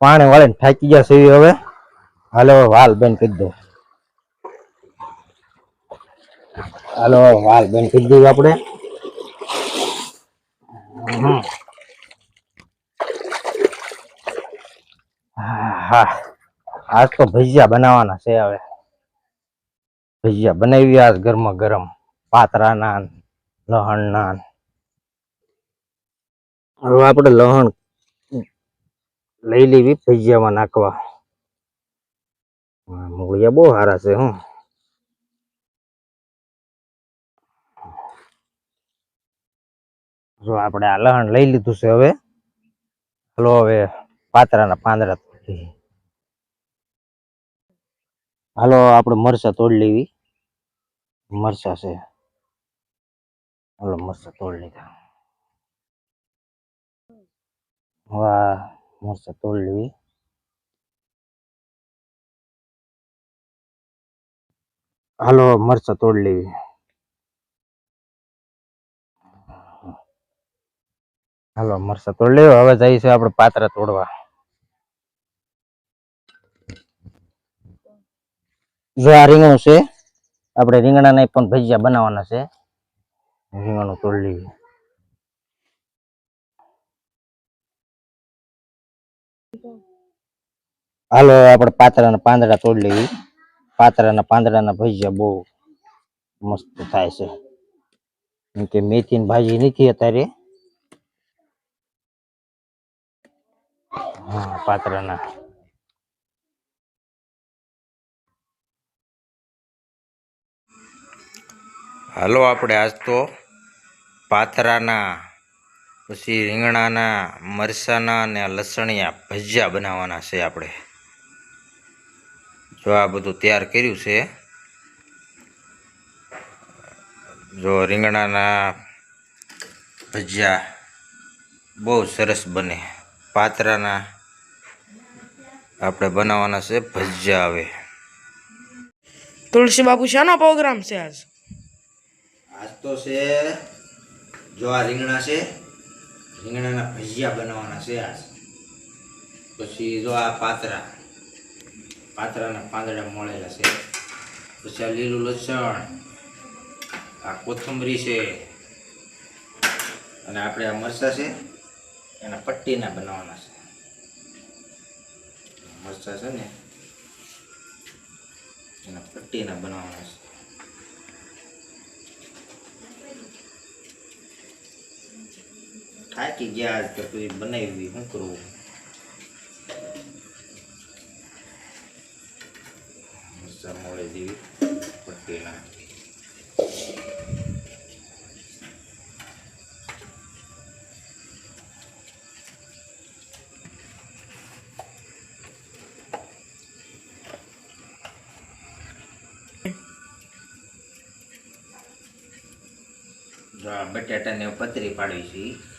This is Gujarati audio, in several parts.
પાણી વાળીને થાકી ગયા છે હવે. હાલો વાલ બેન દો. હાલો વાલ બેન કહી દઈએ આપણે. હા આજ તો ભજીયા બનાવવાના છે હવે. ભજીયા બનાવી આજ ગરમા ગરમ. પાતરા નાન લહણ નાન હવે આપણે લહણ લઈ લેવી ભજીયામાં નાખવા. મૂળિયા બહુ સારા છે, હું. જો આપણે આ લહણ લઈ લીધું છે હવે. હલો, હવે પાતરાના પાંદડા તોડીએ. હાલો, આપણે મરચા તોડી લેવી. મરચા છે. હાલો, મરચા તોડી લીધા. વાહ. મરચા તોડી લેવી હાલો મરચા તોડી લેવી હાલો મરચા તોડી લેવા હવે જઈએ છે આપણે પાતરા તોડવા જો આ રીંગણું છે આપણે રીંગણાને પણ ભજીયા બનાવવાના છે રીંગણું તોડી લઈએ હાલો, આપણે પાતરાના પાંદડા તોડી લેવી પાતરાના પાંદડાના ભજીયા બહુ મસ્ત થાય છે. કેમ કે મેથીની ભાજી નથી અત્યારે. હા, પાતરાના. હાલો આપણે આજ તો પાતરાના, પછી રીંગણાના મરસાના અને લસણિયા ભજીયા બનાવવાના છે આપણે. જો આ બધું તૈયાર કર્યું છે જો રીંગણાના ભજીયા બહુ સરસ બને. પાતરાના આપણે બનાવવાના છે ભજીયા આવે તુલસી બાપુ શાનો પ્રોગ્રામ છે આજ? આજ તો છે જો આ રીંગણા છે રીંગણાના ભજીયા બનાવવાના છે આજ. પછી જો આ પાતરા. પાતરાના પાંદડા મળેલા છે. પછી આ લીલું લસણ, આ કોથમરી છે. અને આપણે આ મરચાં છે, એના પટ્ટીના બનાવવાના છે. મરચાં છે ને, એના પટ્ટીના બનાવવાના છે. થાકી ગયા આજ તો પછી બનાવી, શું કરવું? જેવી પટ્ટીના જો આ બટાટાને પતરી પાડવી છે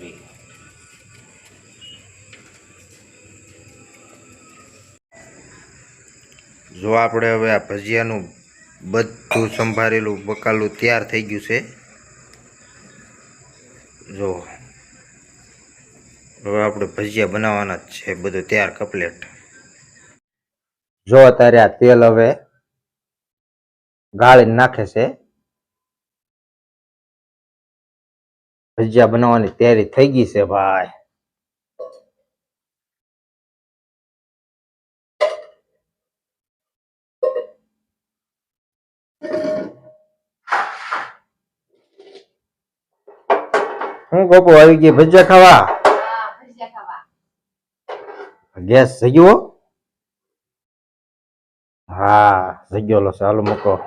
જે જો આપણે હવે આ ભજીયાનું બધું સંભાળેલું બકાલું તૈયાર થઈ ગયું છે. જો, હવે આપણે ભજીયા બનાવવાના જ છે, બધું તૈયાર કપલેટ જો અત્યારે આ તેલ હવે ગાળી નાખે છે. ભજીયા બનાવવાની તૈયારી થઈ ગઈ છે ભાઈ. હું ગોપો આવી ગઈ ભજીયા ખાવા? ગેસ થઈ ગયો હા થઈ ગયો લો ચાલો મૂકો.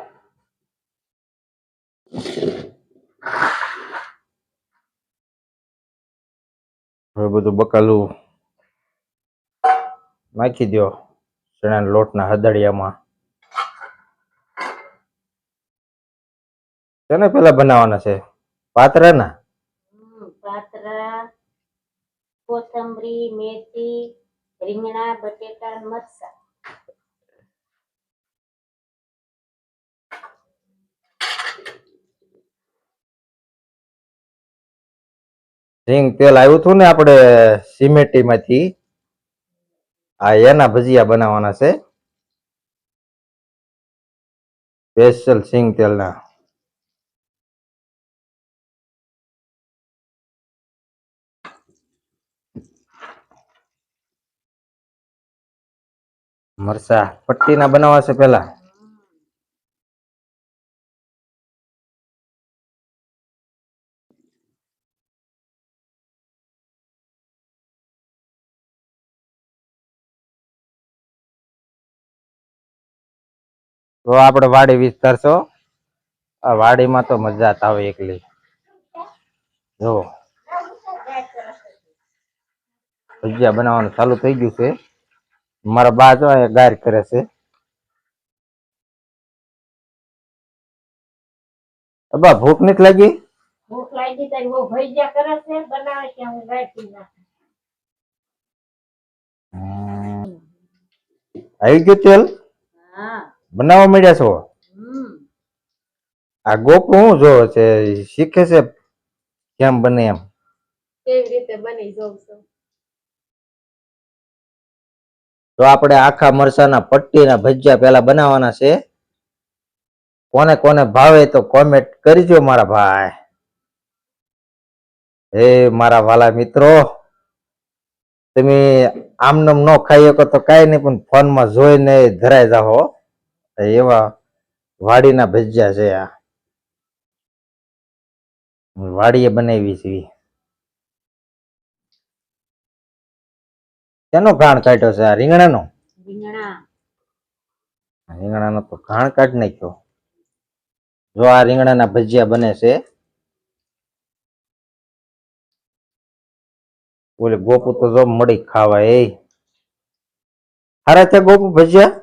હવે બધું બકાલું નાખી દો ચણાના લોટના હદડિયામાં. તેને પેલા બનાવવાના છે? પાતરાના? પાતરા, કોથમરી, મેથી, રીંગણા, બટેટા, મરચાં. સિંગ તેલ આવ્યું હતું ને આપણે સિમેટી માંથી આ એના ભજીયા બનાવવાના છે. સ્પેશિયલ સિંગ તેલના. મરસા પટ્ટીના બનાવવા છે પેલા તો આપણે વાડી વિસ્તાર છો આ વાડીમાં તો મજા આવે એકલી. જો. ભજીયા બનાવવાનું ચાલુ થઈ ગયું છે. મારા બા જો અહીંયા ગાર કરે છે. અબા ભૂખ નથી લાગી? ભૂખ લાગી તારી બહુ ભજીયા કરે છે બનાવે હું નાખું. આવી ગયું તેલ હા. બનાવવા માંડ્યા છો? આ ગોપુ શું જો છે શીખે છે કેમ બને એમ? કેવી રીતે બની જોઉં છું. તો આપણે આખા મરસાના પટ્ટીના ભજીયા પેલા બનાવવાના છે. કોને કોને ભાવે તો કોમેન્ટ કરજો મારા ભાઈ. હે મારા વાલા મિત્રો તમે આમનમ ન ખાઈ શકો તો કાંઈ નહીં પણ ફોનમાં જોઈને ધરાઈ જાઓ. એવા વાડીના ભજીયા છે આ. વાડીએ બનાવી છે. તેનો ઘાણ કાઢ્યો છે આ? રીંગણાનો? રીંગણા. રીંગણાનો તો ઘાણ કાઢી નાખ્યો. જો આ રીંગણાના ભજીયા બને છે. ઓલે ગોપુ તો જો મળી ખાવા એ. હારા છે ગોપુ ભજીયા?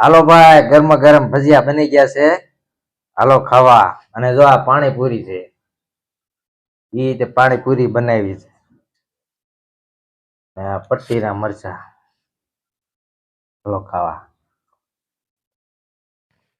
હાલો ભાઈ ગરમા ગરમ ભજીયા બની ગયા છે. હાલો ખાવા. અને જો આ પાણીપુરી છે. ઈ રીતે પાણીપુરી બનાવી છે. પટ્ટીના મરચા. હાલો ખાવા.